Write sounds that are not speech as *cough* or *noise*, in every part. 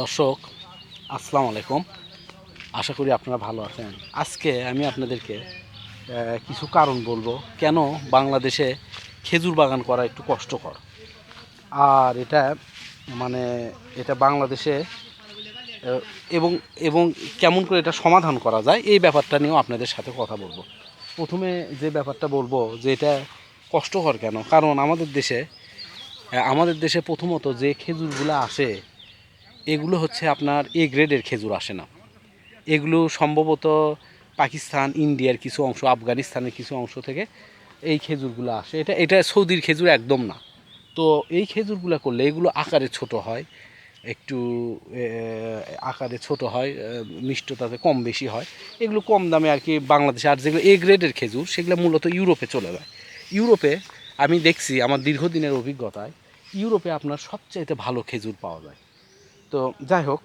দর্শক, আসসালামু আলাইকুম। আশা করি আপনারা ভালো আছেন। আজকে আমি আপনাদেরকে কিছু কারণ বলব কেন বাংলাদেশে খেজুর বাগান করা একটু কষ্টকর। আর এটা মানে এটা বাংলাদেশে এবং এবং কেমন করে এটা সমাধান করা যায় এই ব্যাপারটা নিয়েও আপনাদের সাথে কথা বলব। প্রথমে যে ব্যাপারটা বলব যে এটা কষ্টকর কেন? কারণ আমাদের দেশে আমাদের দেশে প্রথমত যে খেজুরগুলো আসে এগুলো হচ্ছে আপনার এ গ্রেডের খেজুর আসে না। এগুলো সম্ভবত পাকিস্তান, ইন্ডিয়ার কিছু অংশ, আফগানিস্তানের কিছু অংশ থেকে এই খেজুরগুলো আসে। এটা এটা সৌদির খেজুর একদম না। তো এই খেজুরগুলো করলে এগুলো আকারে ছোট হয়, একটু আকারে ছোট হয় মিষ্টতাতে কম বেশি হয়। এগুলো কম দামে আর কি বাংলাদেশে, আর যেগুলো এ গ্রেডের খেজুর, সেগুলো মূলত ইউরোপে চলে যায়। ইউরোপে আমি দেখছি আমার দীর্ঘদিনের অভিজ্ঞতায়, ইউরোপে আপনার সবচাইতে ভালো খেজুর পাওয়া যায়। তো যাই হোক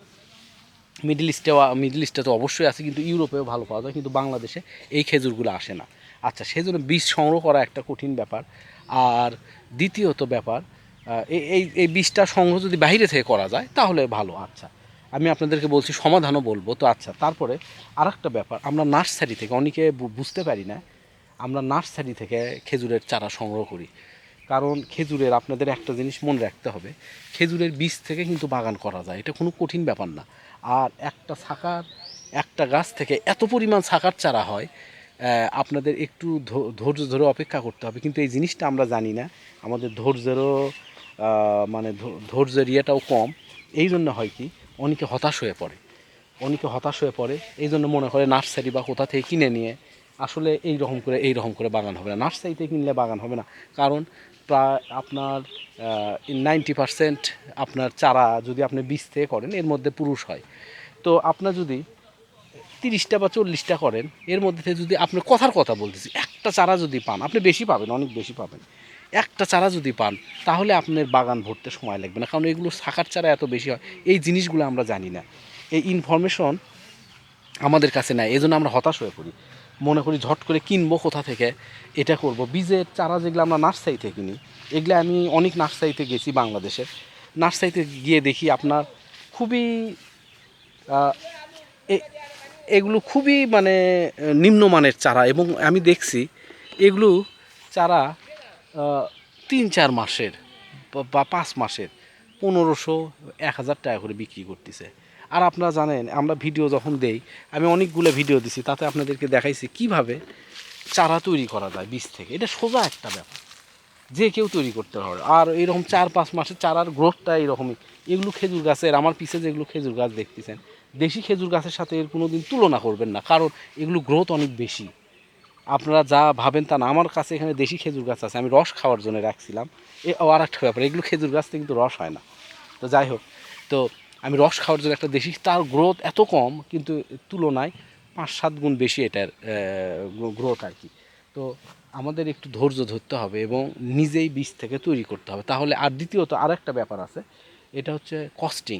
মিডল ইস্টেও মিডল ইস্টে তো অবশ্যই আছে, কিন্তু ইউরোপেও ভালো পাওয়া যায়, কিন্তু বাংলাদেশে এই খেজুরগুলো আসে না। আচ্ছা সেই জন্য বীজ সংগ্রহ করা একটা কঠিন ব্যাপার। আর দ্বিতীয়ত ব্যাপার এই এই বীজটা সংগ্রহ যদি বাইরে থেকে করা যায়, তাহলে ভালো। আচ্ছা আমি আপনাদেরকে বলছি, সমাধানও বলব। তো আচ্ছা তারপরে আরেকটা ব্যাপার, আমরা নার্সারি থেকে, অনেকে বুঝতে পারি না, আমরা নার্সারি থেকে খেজুরের চারা সংগ্রহ করি। কারণ খেজুরের আপনাদের একটা জিনিস মনে রাখতে হবে, খেজুরের বীজ থেকে কিন্তু বাগান করা যায়, এটা কোনো কঠিন ব্যাপার না। আর একটা শাখার, একটা গাছ থেকে এত পরিমাণ শাখার চারা হয় আপনাদের একটু ধৈর্য ধরে অপেক্ষা করতে হবে। কিন্তু এই জিনিসটা আমরা জানি না, আমাদের ধৈর্যেরও মানে ধৈর্যের ইয়েটাও কম। এই জন্য হয় কি, অনেকে হতাশ হয়ে পড়ে। অনেকে হতাশ হয়ে পড়ে, এই জন্য মনে করে নার্সারি বা কোথা থেকে কিনে নিয়ে আসলে এই রকম করে এই রকম করে বাগান হবে না। নার্সারিতে কিনলে বাগান হবে না। কারণ প্রায় আপনার নাইনটি পারসেন্ট আপনার চারা যদি আপনি বীজ থেকে করেন, এর মধ্যে পুরুষ হয়। তো আপনার যদি তিরিশটা বা চল্লিশটা করেন, এর মধ্যে থেকে যদি আপনি কথার কথা বলতেছি, একটা চারা যদি পান, আপনি বেশি পাবেন, অনেক বেশি পাবেন। একটা চারা যদি পান, তাহলে আপনার বাগান ভরতে সময় লাগবে না। কারণ এগুলো শাখার চারা এত বেশি হয়, এই জিনিসগুলো আমরা জানি না। এই ইনফরমেশন আমাদের কাছে নাই এই জন্য আমরা হতাশ হয়ে পড়ি। মনে করি ঝট করে কিনবো কোথা থেকে, এটা করব। বীজের চারা যেগুলো আমরা নার্সারি থেকে কিনি, এগুলো আমি অনেক নার্সারিতে গেছি বাংলাদেশে। নার্সারিতে গিয়ে দেখি আপনার খুবই এগুলো খুবই মানে নিম্নমানের চারা এবং আমি দেখছি এগুলো চারা তিন চার মাসের বা পাঁচ মাসের, পনেরোশো, এক হাজার টাকা করে বিক্রি করতেছে। আর আপনারা জানেন, আমরা ভিডিও যখন দেই, আমি অনেকগুলো ভিডিও দিছি, তাতে আপনাদেরকে দেখাইছি কীভাবে চারা তৈরি করা যায় বীজ থেকে। এটা সোজা একটা ব্যাপার। যে কেউ তৈরি করতে পারে আর এরকম চার পাঁচ মাসের চারার গ্রোথটা এরকমই। এগুলো খেজুর গাছের, আমার পিছে যেগুলো খেজুর গাছ দেখতেছেন, দেশি খেজুর গাছের সাথে এর কোনো দিন তুলনা করবেন না, কারণ এগুলো গ্রোথ অনেক বেশি। আপনারা যা ভাবেন তা না। আমার কাছে এখানে দেশি খেজুর গাছ আছে, আমি রস খাওয়ার জন্য রাখছিলাম। এ আর একটা ব্যাপার, এগুলো খেজুর গাছ থেকে কিন্তু রস হয় না। তো যাই হোক, তো আমি রস খাওয়ার জন্য একটা দেশি, তার গ্রোথ এত কম, কিন্তু তুলনায় পাঁচ সাত গুণ বেশি এটার গ্রোথ আর কি। তো আমাদের একটু ধৈর্য ধরতে হবে এবং নিজেই বীজ থেকে তৈরি করতে হবে। তাহলে আর দ্বিতীয়ত আর একটা ব্যাপার আছে, এটা হচ্ছে কস্টিং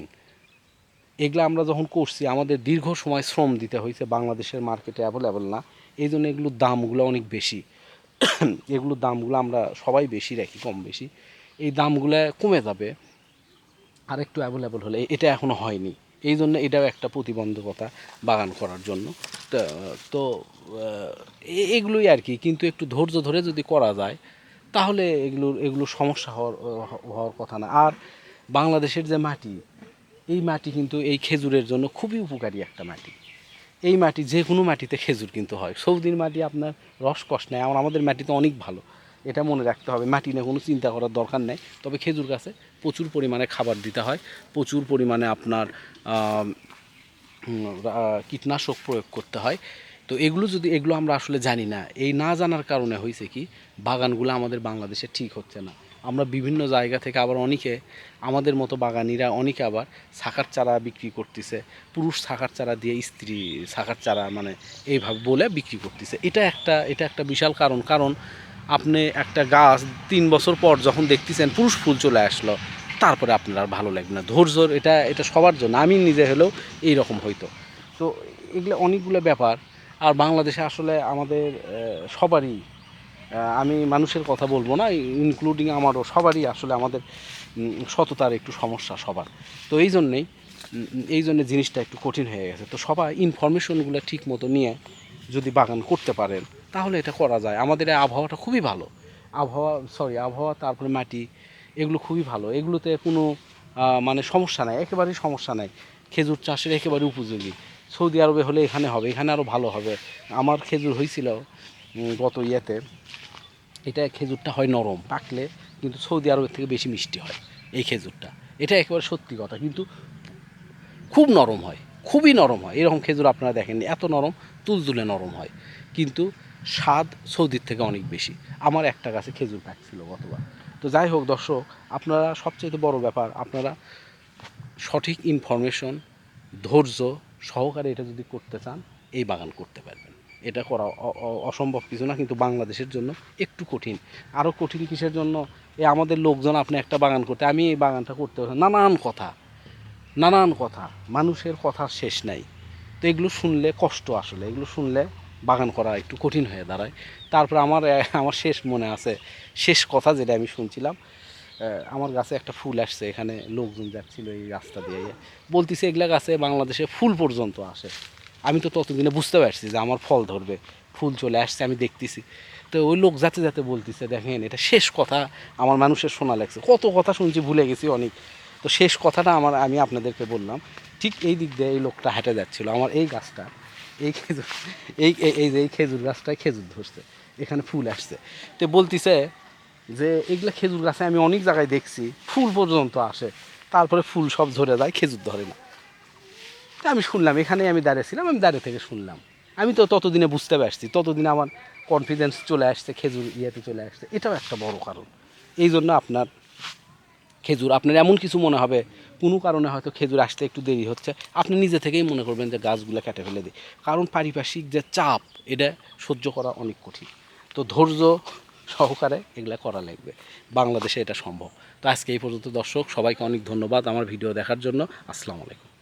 এগুলো আমরা যখন করছি, আমাদের দীর্ঘ সময় শ্রম দিতে হয়েছে, বাংলাদেশের মার্কেটে অ্যাভেলেবল না। এই জন্য এগুলোর দামগুলো অনেক বেশি। এগুলোর দামগুলো আমরা সবাই বেশি রাখি, কম বেশি। এই দামগুলো কমে যাবে। আর একটু অ্যাভেলেবল হলে এটা এখনও হয়নি। এই জন্য এটাও একটা প্রতিবন্ধকতা বাগান করার জন্য। তো তো এগুলোই আর কি। কিন্তু একটু ধৈর্য ধরে যদি করা যায়, তাহলে এগুলোর এগুলো সমস্যা হওয়ার হওয়ার কথা না। আর বাংলাদেশের যে মাটি, এই মাটি কিন্তু এই খেজুরের জন্য খুবই উপকারী একটা মাটি। এই মাটি যে কোনো মাটিতে খেজুর কিন্তু হয়। সৌদির মাটি আপনার রস কষ নেয়। আর আমাদের মাটিতে অনেক ভালো। এটা মনে রাখতে হবে। মাটি নিয়ে কোনো চিন্তা করার দরকার নেই। তবে খেজুর গাছে প্রচুর পরিমাণে খাবার দিতে হয়। প্রচুর পরিমাণে আপনার কীটনাশক প্রয়োগ করতে হয়। তো এগুলো যদি, এগুলো আমরা আসলে জানি না। এই না জানার কারণে হয়েছে কি, বাগানগুলো আমাদের বাংলাদেশে ঠিক হচ্ছে না। আমরা বিভিন্ন জায়গা থেকে আবার অনেকে, আমাদের মতো বাগানিরা অনেকে আবার শাখার চারা বিক্রি করতেছে। পুরুষ শাখার চারা দিয়ে স্ত্রী শাখার চারা মানে এইভাবে বলে বিক্রি করতেছে। এটা একটা এটা একটা বিশাল কারণ। কারণ আপনি একটা গাছ তিন বছর পর যখন দেখতেছেন পুরুষ ফুল চলে আসলো, তারপরে আপনার আর ভালো লাগবে না। ধৈর্যর এটা এটা সবার জন্য। আমি নিজে হলেও এই রকম হইতো। তো এগুলো অনেকগুলো ব্যাপার। আর বাংলাদেশে আসলে আমাদের সবারই আমি মানুষের কথা বলব না ইনক্লুডিং আমারও, সবারই আসলে আমাদের সততার একটু সমস্যা সবার। তো এই জন্যেই এই জন্য জিনিসটা একটু কঠিন হয়ে গেছে। তো সবাই ইনফরমেশনগুলো ঠিক মতো নিয়ে যদি বাগান করতে পারেন তাহলে এটা করা যায়। আমাদের এই আবহাওয়াটা খুবই ভালো। আবহাওয়া সরি আবহাওয়া, তারপরে মাটি, এগুলো খুবই ভালো। এগুলোতে কোনো মানে সমস্যা নাই, একেবারেই সমস্যা নাই। খেজুর চাষের একেবারে উপযোগী। সৌদি আরবে হলে এখানে হবে, এখানে আরও ভালো হবে। আমার খেজুর হয়েছিল গত ইয়েতে। এটা খেজুরটা হয় নরম, পাকলে কিন্তু সৌদি আরবের থেকে বেশি মিষ্টি হয় এই খেজুরটা। এটা একেবারে সত্যি কথা, কিন্তু খুব নরম হয়, খুবই নরম হয়। এরকম খেজুর আপনারা দেখেননি, এত নরম, তুলতুলে নরম হয়। কিন্তু স্বাদ সৌদির থেকে অনেক বেশি। আমার একটা গাছে খেজুর পাকছিল গতবার। তো যাই হোক দর্শক, আপনারা সবচেয়ে বড় ব্যাপার, আপনারা সঠিক ইনফরমেশন ধৈর্য সহকারে এটা যদি করতে চান, এই বাগান করতে পারবেন। এটা করা অসম্ভব কিছু না, কিন্তু বাংলাদেশের জন্য একটু কঠিন। আরও কঠিন কিসের জন্য? এ আমাদের লোকজন, আপনি একটা বাগান করতে, আমি এই বাগানটা করতে পারছি নানান কথা। নানান কথা। মানুষের কথা শেষ নাই। তো এগুলো শুনলে কষ্ট আসলে, এগুলো শুনলে বাগান করা একটু কঠিন হয়ে দাঁড়ায়। তারপর আমার *laughs* আমার শেষ মনে আছে, শেষ কথা যেটা আমি শুনছিলাম আমার গাছে একটা ফুল আসছে, এখানে লোকজন যাচ্ছিল এই রাস্তা দিয়ে বলতেছে, এগুলা গাছে বাংলাদেশে ফুল পর্যন্ত আসে। আমি তো ততদিনে বুঝতে পারছি যে আমার ফল ধরবে, ফুল চলে আসছে, আমি দেখতেছি। তো ওই লোক যাতে যাতে বলতেছে, দেখেন, এটা শেষ কথা, আমার মানুষের শোনা লাগছে। কত কথা শুনছি, ভুলে গেছি অনেক। তো শেষ কথাটা আমার, আমি আপনাদেরকে বললাম, ঠিক এই দিক দিয়ে এই লোকটা হেঁটে যাচ্ছিল। আমার এই গাছটা এই খেজুর, এই, এই- যে এই খেজুর গাছটায় খেজুর ধরছে, এখানে ফুল আসছে। তো বলতিছে যে, এগুলা খেজুর গাছে আমি অনেক জায়গায় দেখছি, ফুল পর্যন্ত আসে, তারপরে ফুল সব ঝরে যায়, খেজুর ধরে না। তা আমি শুনলাম এখানে আমি দাঁড়িয়েছিলাম, আমি দাঁড়িয়ে থেকে শুনলাম। আমি তো ততদিনে বুঝতে পারছি, ততদিনে আমার কনফিডেন্স চলে আসছে, খেজুর ইয়েতে চলে আসছে। এটাও একটা বড় কারণ। এই জন্য আপনার খেজুর, আপনার এমন কিছু মনে হবে কোনো কারণে হয়তো খেজুর আসতে একটু দেরি হচ্ছে। আপনি নিজে থেকেই মনে করবেন যে গাছগুলো কেটে ফেলে দিই। কারণ পারিপার্শ্বিক যে চাপ, এটা সহ্য করা অনেক কঠিন। তো ধৈর্য সহকারে এগুলো করা লাগবে। বাংলাদেশে এটা সম্ভব। তো আজকে এই পর্যন্ত দর্শক, সবাইকে অনেক ধন্যবাদ আমার ভিডিও দেখার জন্য। আসসালামু আলাইকুম।